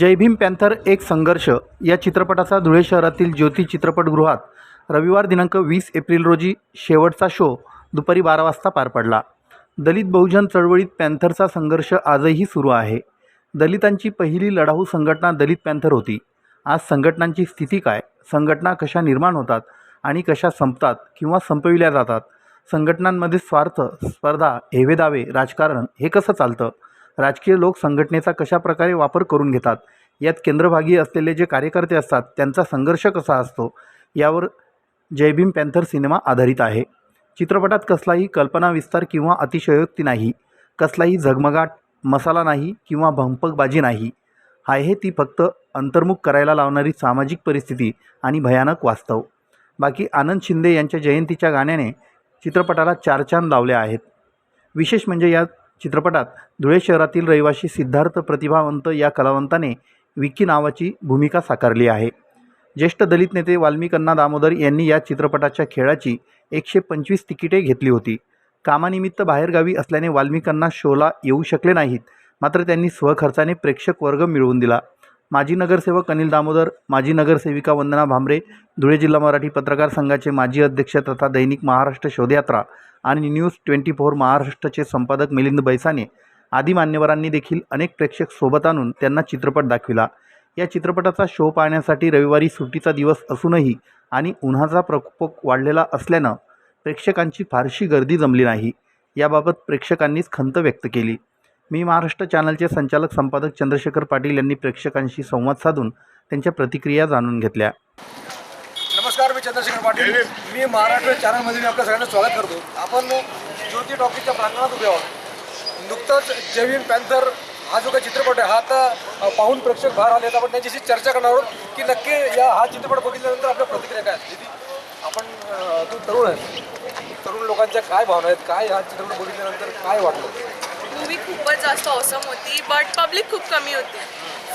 जय Bhim panther एक संघर्ष या चित्रपटाचा धुळे शहरातील ज्योती चित्रपटगृहात रविवार दिनांक वीस एप्रिल रोजी शेवटचा शो दुपारी बारा वाजता पार पडला. दलित बहुजन चळवळीत पॅन्थरचा संघर्ष आजही सुरू आहे. दलितांची पहिली लढाऊ संघटना दलित पॅन्थर होती. आज संघटनांची स्थिती काय? संघटना कशा निर्माण होतात आणि कशा संपतात किंवा संपविल्या जातात? संघटनांमध्ये स्वार्थ स्पर्धा हेवेदावे राजकारण हे कसं चालतं? राजकीय लोक संघटनेचा कशा प्रकारे वापर करून घेतात? यात केंद्रभागी असलेले जे कार्यकर्ते असतात त्यांचा संघर्ष कसा असतो? यावर जय भीम पॅन्थर सिनेमा आधारित आहे. चित्रपटात कसलाही कल्पनाविस्तार किंवा अतिशयोक्ती नाही. कसलाही झगमगाट मसाला नाही किंवा भंपकबाजी नाही. आहे ती फक्त अंतर्मुख करायला लावणारी सामाजिक परिस्थिती आणि भयानक वास्तव. बाकी आनंद शिंदे यांच्या जयंतीच्या गाण्याने चित्रपटाला चार चांद लावले आहेत. विशेष म्हणजे यात चित्रपटात धुळे शहरातील रहिवासी सिद्धार्थ प्रतिभावंत या कलावंताने विक्की नावाची भूमिका साकारली आहे. ज्येष्ठ दलित नेते वाल्मिकन्ना दामोदर यांनी या चित्रपटाच्या खेळाची एकशे पंचवीस तिकिटे घेतली होती. कामानिमित्त बाहेरगावी असल्याने वाल्मिकांना शोला येऊ शकले नाहीत. मात्र त्यांनी स्वखर्चाने प्रेक्षक वर्ग मिळवून दिला. माजी नगरसेवक अनिल दामोदर माजी नगरसेविका वंदना भांबरे धुळे जिल्हा मराठी पत्रकार संघाचे माजी अध्यक्ष तथा दैनिक महाराष्ट्र शोधयात्रा आणि न्यूज ट्वेंटी फोर महाराष्ट्रचे संपादक मिलिंद बैसाने आदी मान्यवरांनी देखील अनेक प्रेक्षक सोबत आणून त्यांना चित्रपट दाखविला. या चित्रपटाचा शो पाहण्यासाठी रविवारी सुट्टीचा दिवस असूनही आणि उन्हाचा प्रकोप वाढलेला असल्यानं प्रेक्षकांची फारशी गर्दी जमली नाही. याबाबत प्रेक्षकांनीच खंत व्यक्त केली. मी महाराष्ट्र चॅनलचे संचालक संपादक चंद्रशेखर पाटील यांनी प्रेक्षकांशी संवाद साधून त्यांच्या प्रतिक्रिया जाणून घेतल्या. चंद्रशेखर पाटील मी महाराष्ट्र चॅनलमध्ये मी आपल्या सगळ्यांना स्वागत करतो. आपण ज्योती टॉकीजच्या प्रांगणात उभे आहोत. नुकतंच जेवीन पॅन्थर हा जो काही चित्रपट आहे हा आता पाहून प्रेक्षक बाहेर आले आहेत. आपण त्यांच्याशी चर्चा करणार आहोत की नक्की या हा चित्रपट बघितल्यानंतर आपल्या प्रतिक्रिया काय आहेत? आपण तू तरुण आहे तरुण लोकांच्या काय भावना आहेत? काय हा चित्रपट बघितल्यानंतर काय वाटलं? मूवी खूपच जास्त ऑसम होती बट पब्लिक खूप कमी होती.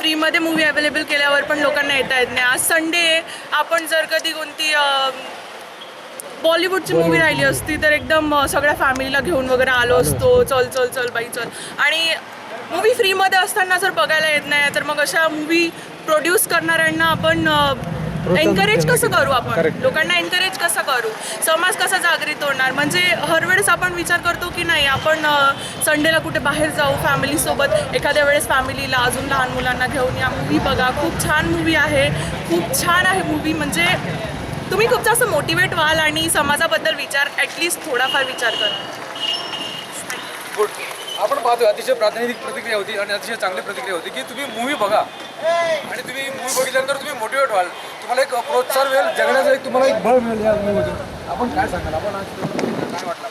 फ्रीमध्ये मूवी अवेलेबल केल्यावर पण लोकांना येता येत नाही. आज संडे आहे. आपण जर कधी कोणती बॉलिवूडची मूवी राहिली असती तर एकदम सगळ्या फॅमिलीला घेऊन वगैरे आलो असतो. चल चल चल बाई चल. आणि मूवी फ्रीमध्ये असताना जर बघायला येत नाही तर मग अशा मूवी प्रोड्यूस करणाऱ्यांना आपण एनकरेज कसं करू आपण? लोकांना एनकरेज कसं करू? समाज कसा जागृत होणार? म्हणजे हर वेळेस आपण विचार करतो की नाही आपण संडेला कुठे बाहेर जाऊ फॅमिलीसोबत एखाद्या वेळेस फॅमिलीला अजून लहान मुलांना घेऊन या. मूवी बघा. खूप छान मूवी आहे. खूप छान आहे मूवी म्हणजे तुम्ही खूप जास्त मोटिवेट व्हाल आणि समाजाबद्दल विचार ॲटलिस्ट थोडाफार विचार करा. आपण पाहतोय अतिशय प्रातिनिधिक प्रतिक्रिया होती आणि अतिशय चांगली प्रतिक्रिया होती की तुम्ही मूवी बघा. आणि तुम्ही मूवी बघितल्यानंतर तुम्ही मोटिवेट व्हाल. तुम्हाला एक प्रोत्साहन मिळेल जगण्याचं एक तुम्हाला एक बळ मिळेल या मूवीमधून आपण काय सांगाल? आपण आज काय वाटलं?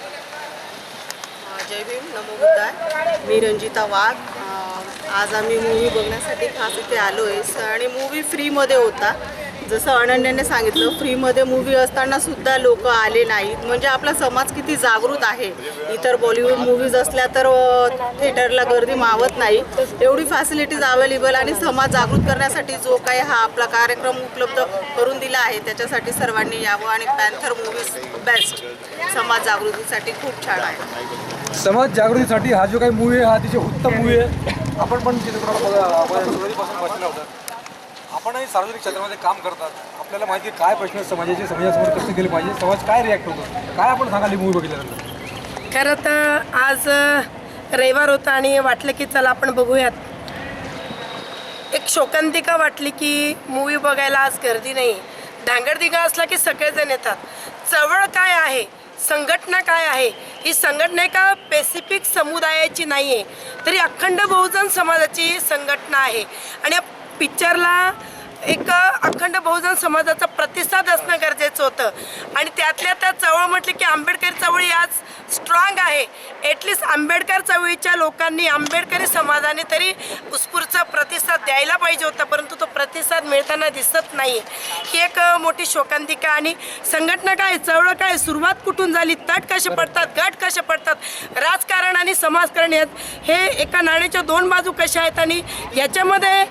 जय भीम नमो बुद्धाय. मी रंजिता वाघ. आज आम्ही मूवी बघण्यासाठी खास इथे आलो आहे आणि मूवी फ्रीमध्ये होता. जसं अनन्याने सांगितलं फ्रीमध्ये मूवी असताना सुद्धा लोक आले नाहीत. म्हणजे आपला समाज किती जागृत आहे. इतर बॉलिवूड मूवीज असल्या तर थिएटरला गर्दी मावत नाही. एवढी फॅसिलिटीज अवेलेबल आणि समाज जागृत करण्यासाठी जो काही हा आपला कार्यक्रम उपलब्ध करून दिला आहे त्याच्यासाठी सर्वांनी यावं आणि पॅन्थर मूवीज बेस्ट समाज जागृतीसाठी खूप छान आहे. समाज जागृतीसाठी हा जो काही मूवी आहे हा अतिशय उत्तम मूवी आहे. आपण पण चित्रपट बघा होता आपणही सार्वजनिक क्षेत्रामध्ये काम करतात. आपल्याला माहिती आहे काय प्रश्न समाजाचे समाजासमोर कसे केले पाहिजे समाज काय रिॲक्ट होतो? काय आपण सांगाल ही मूवी बघितल्यानंतर? खरं तर आज रविवार होता आणि वाटलं की चला आपण बघूयात. एक शोकांतिका वाटली की मूवी बघायला आज गर्दी नाही. धांगडदिगा असला की सगळेजण येतात. चळवळ काय आहे? संघटना काय आहे? ही संघटना एका पेसिफिक समुदायाची नाही आहे तरी अखंड बहुजन समाजाची संघटना आहे. आणि या पिक्चरला एक अखंड बहुजन समाजाचा प्रतिसाद असणं गरजेचं होतं. आणि त्यातल्या त्या चळवळ म्हटली की आंबेडकर चळवळी आज स्ट्रॉंग आहे. ॲटलिस्ट आंबेडकर चळवळीच्या लोकांनी आंबेडकरी समाजाने तरी उत्स्फूर्त प्रतिसाद द्यायला पाहिजे होता परंतु तो प्रतिसाद मिळताना दिसत नाही ही एक मोठी शोकांतिका आणि संघटना काय चळवळ काय सुरुवात कुठून झाली तट कसे पडतात गट कसे पडतात राजकारण आणि समाजकारण यात हे एका नाण्याच्या दोन बाजू कशा आहेत आणि याच्यामध्ये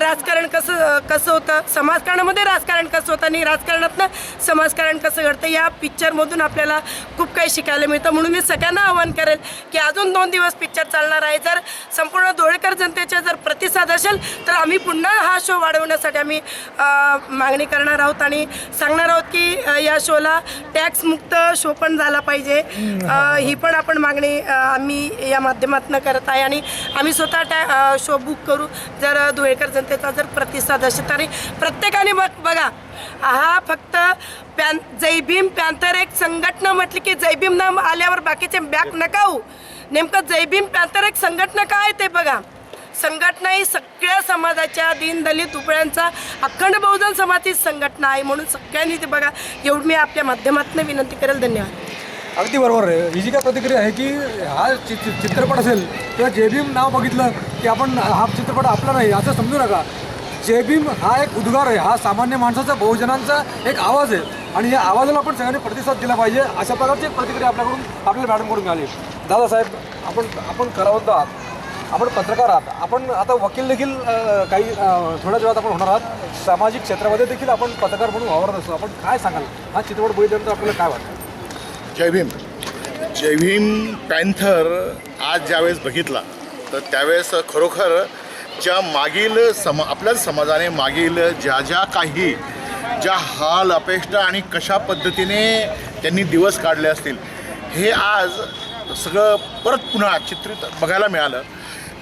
राजकारण कसं कसं होतं? समाजकारणामध्ये राजकारण कसं होतं? आणि राजकारणातनं समाजकारण कसं घडतं? या पिक्चरमधून आपल्याला खूप काही शिकायला मिळतं. म्हणून मी सगळ्यांना आव्हान करेल की अजून दोन दिवस पिक्चर चालणार आहे. जर संपूर्ण धुळेकर जनतेचा जर प्रतिसाद असेल तर आम्ही पुन्हा हा शो वाढवण्यासाठी आम्ही मागणी करणार आहोत. आणि सांगणार आहोत की या शोला टॅक्स मुक्त शो पण झाला पाहिजे. ही पण आपण मागणी आम्ही या माध्यमातून करत आहे. आणि आम्ही स्वतः टॅ शो बुक करू. जर धुळेकर जनतेचा जर प्रतिसाद असेल तरी प्रत्येकाने बघ बघा. हा फक्त पॅन जैभीम पॅन्थर एक संघटना म्हटली की जैबीम न नाम आल्यावर बाकीचे बॅक नका हो नेमकं जैबीम पॅन्थर एक संघटना काय ते बघा. संघटना ही सगळ्या समाजाच्या दीनदलित उपळ्यांचा अखंड बहुजन समाजाची संघटना आहे म्हणून सगळ्यांनी ते बघा. एवढी मी आपल्या माध्यमातून विनंती करेल धन्यवाद. अगदी बरोबर आहे. ही जी काय प्रतिक्रिया आहे की हा चि चित्रपट असेल किंवा जे भीम नाव बघितलं की आपण हा चित्रपट आपला नाही असं समजू नका. जय भीम हा एक उद्गार आहे. हा सामान्य माणसाचा बहुजनांचा एक आवाज आहे. आणि या आवाजाला आपण सगळ्यांनी प्रतिसाद दिला पाहिजे. अशा प्रकारची एक प्रतिक्रिया आपल्याकडून आपल्याला मॅडमकडून मिळाली. दादासाहेब आपण आपण करावंत आहात. आपण पत्रकार आहात. आपण आता वकील देखील काही थोड्याच वेळात आपण होणार आहात. सामाजिक क्षेत्रामध्ये देखील आपण पत्रकार म्हणून वावरत असतो. आपण काय सांगाल? हा चित्रपट बघितल्यानंतर आपल्याला काय वाटतं? जय भीम. जय भीम पॅन्थर आज ज्यावेळेस बघितला तर त्यावेळेस खरोखर ज्या मागील सम आपल्याच समाजाने मागील ज्या ज्या काही ज्या हाल अपेक्षा आणि कशा पद्धतीने त्यांनी दिवस काढले असतील हे आज सगळं परत पुन्हा चित्रित बघायला मिळालं.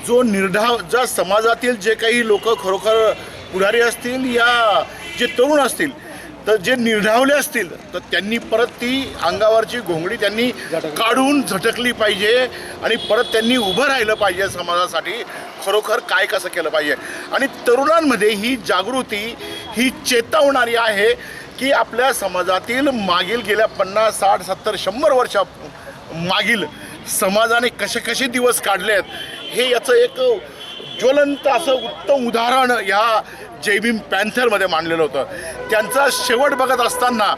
जो निर्धाव ज्या समाजातील जे काही लोक खरोखर पुढारी असतील या जे तरुण असतील तर जे निर्धावले असतील तर त्यांनी परत ती अंगावरची घोंगडी त्यांनी काढून झटकली पाहिजे आणि परत त्यांनी उभं राहिलं पाहिजे समाजासाठी. खरोखर काय कसं केलं पाहिजे? आणि तरुणांमध्ये ही जागृती ही चेतवणारी आहे की आपल्या समाजातील मागील गेल्या पन्नास साठ सत्तर शंभर वर्षा मागील समाजाने कसे कसे दिवस काढले आहेत हे याचं एक ज्वलंत असं उत्तम उदाहरण ह्या जय भीम पॅन्थरमध्ये मांडलेलं होतं. त्यांचा शेवट बघत असताना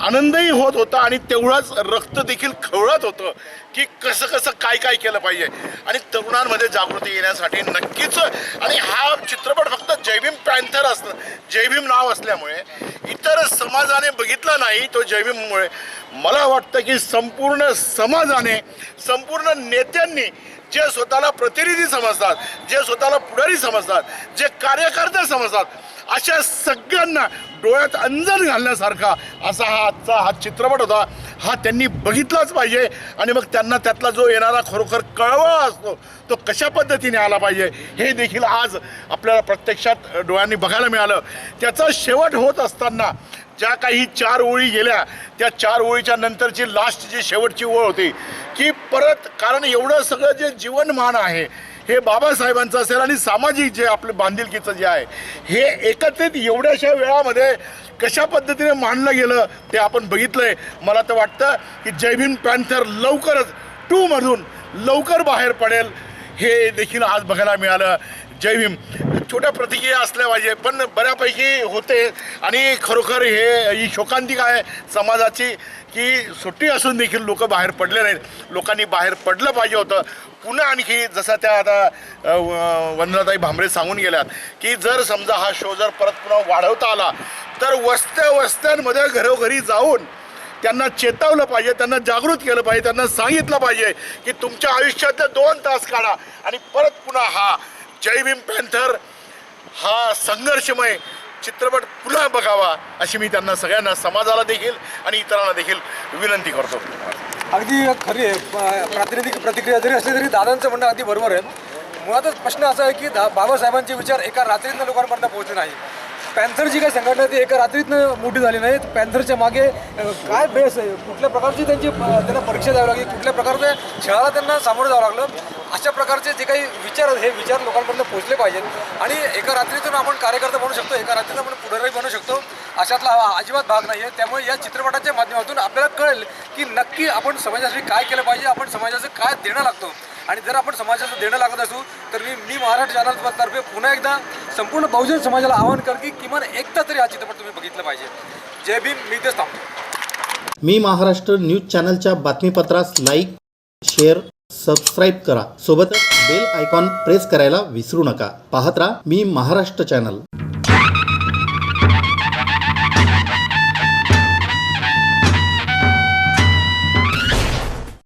आनंदही होत होता आणि तेवढंच रक्त देखील खवळत होतं की कसं कसं काय काय केलं पाहिजे. आणि तरुणांमध्ये जागृती येण्यासाठी नक्कीच आणि हा चित्रपट फक्त जयभीम पॅन्थर असतं जयभीम नाव असल्यामुळे इतर समाजाने बघितला नाही तो जयभीममुळे मला वाटतं की संपूर्ण समाजाने संपूर्ण नेत्यांनी जे स्वतःला प्रतिनिधी समजतात जे स्वतःला पुढारी समजतात जे कार्यकर्ते समजतात अशा सगळ्यांना डोळ्यात अंजन घालण्यासारखा असा हा आजचा हा चित्रपट होता. हा त्यांनी बघितलाच पाहिजे आणि मग त्यांना त्यातला जो येणारा खरोखर कळवा असतो तो कशा पद्धतीने आला पाहिजे हे देखील आज आपल्याला प्रत्यक्षात डोळ्यांनी बघायला मिळालं. त्याचा शेवट होत असताना ज्या काही चार ओळी गेल्या त्या चार ओळीच्या नंतरची लास्ट जी शेवटची ओळ होती की परत कारण एवढं सगळं जे जीवनमान आहे हे बाबासाहेबांचं असेल आणि सामाजिक जे आपलं बांधिलकीचं जे आहे हे एकत्रित एवढ्याशा वेळामध्ये कशा पद्धतीने मांडलं गेलं ते आपण बघितलंय. मला तर वाटतं की जय भीम पॅन्थर लवकरच टूमधून लवकर बाहेर पडेल हे देखील आज बघायला मिळालं. जय भीम. छोट्या प्रतिक्रिया असल्या पाहिजे पण बऱ्यापैकी होते. आणि खरोखर हे ही शोकांतिका आहे समाजाची की सुट्टी असून देखील लोक बाहेर पडले नाहीत. लोकांनी बाहेर पडलं पाहिजे होतं. पुन्हा आणखी जसं त्या आता व- वंदनाताई भांबरे सांगून गेल्यात की जर समजा हा शो जर परत पुन्हा वाढवता आला तर वस्त्या वस्त्यांमध्ये घरोघरी जाऊन त्यांना चेतावलं पाहिजे त्यांना जागृत केलं पाहिजे त्यांना सांगितलं पाहिजे की तुमच्या आयुष्यातले दोन तास काढा आणि परत पुन्हा हा जय भीम पॅन्थर हा संघर्षमय चित्रपट पुन्हा बघावा अशी मी त्यांना सगळ्यांना समाजाला देखील आणि इतरांना देखील विनंती करतो. अगदी खरी आहे. प्रातिनिधिक प्रतिक्रिया जरी असली तरी दादांचं म्हणणं अगदी बरोबर आहे. मुळातच प्रश्न असा आहे की दा बाबासाहेबांचे विचार एका रात्रीतनं लोकांपर्यंत पोहोचले नाही पॅन्थर जी काही संघटना आहे ती एका रात्रीतनं मोठी झाली नाही. पॅन्थरच्या मागे काय बेस आहे? कुठल्या प्रकारची त्यांची त्यांना परीक्षा द्यावी लागली? कुठल्या प्रकारच्या खेळाला त्यांना सामोरं जावं लागलं? अशा प्रकारचे जे काही विचार आहेत हे विचार लोकांपर्यंत पोहोचले पाहिजेत. आणि एका रात्रीतून आपण कार्यकर्ता बनू शकतो एका रात्रीतून आपण पुढारी बनू शकतो. अशातला हा अजिबात भाग नाही आहे त्यामुळे या चित्रपटाच्या माध्यमातून आपल्याला कळेल की नक्की आपण समाजासाठी काय केलं पाहिजे आपण समाजाचं काय देणं लागतो. आणि जर आपण समाजाचं देणं लागत असू तर मी मी महाराष्ट्र चॅनलतर्फे पुन्हा एकदा संपूर्ण बहुजन समाजाला आवाहन कर की किमान एकदा तरी हा चित्रपट तुम्ही बघितलं पाहिजे. जय भीम मी तेच थांबतो. मी महाराष्ट्र न्यूज चॅनलच्या बातमीपत्रास लाईक शेअर सबस्क्राईब करा. सोबतच बेल आयकॉन प्रेस करायला विसरू नका. पाहत राहा मी महाराष्ट्र चॅनल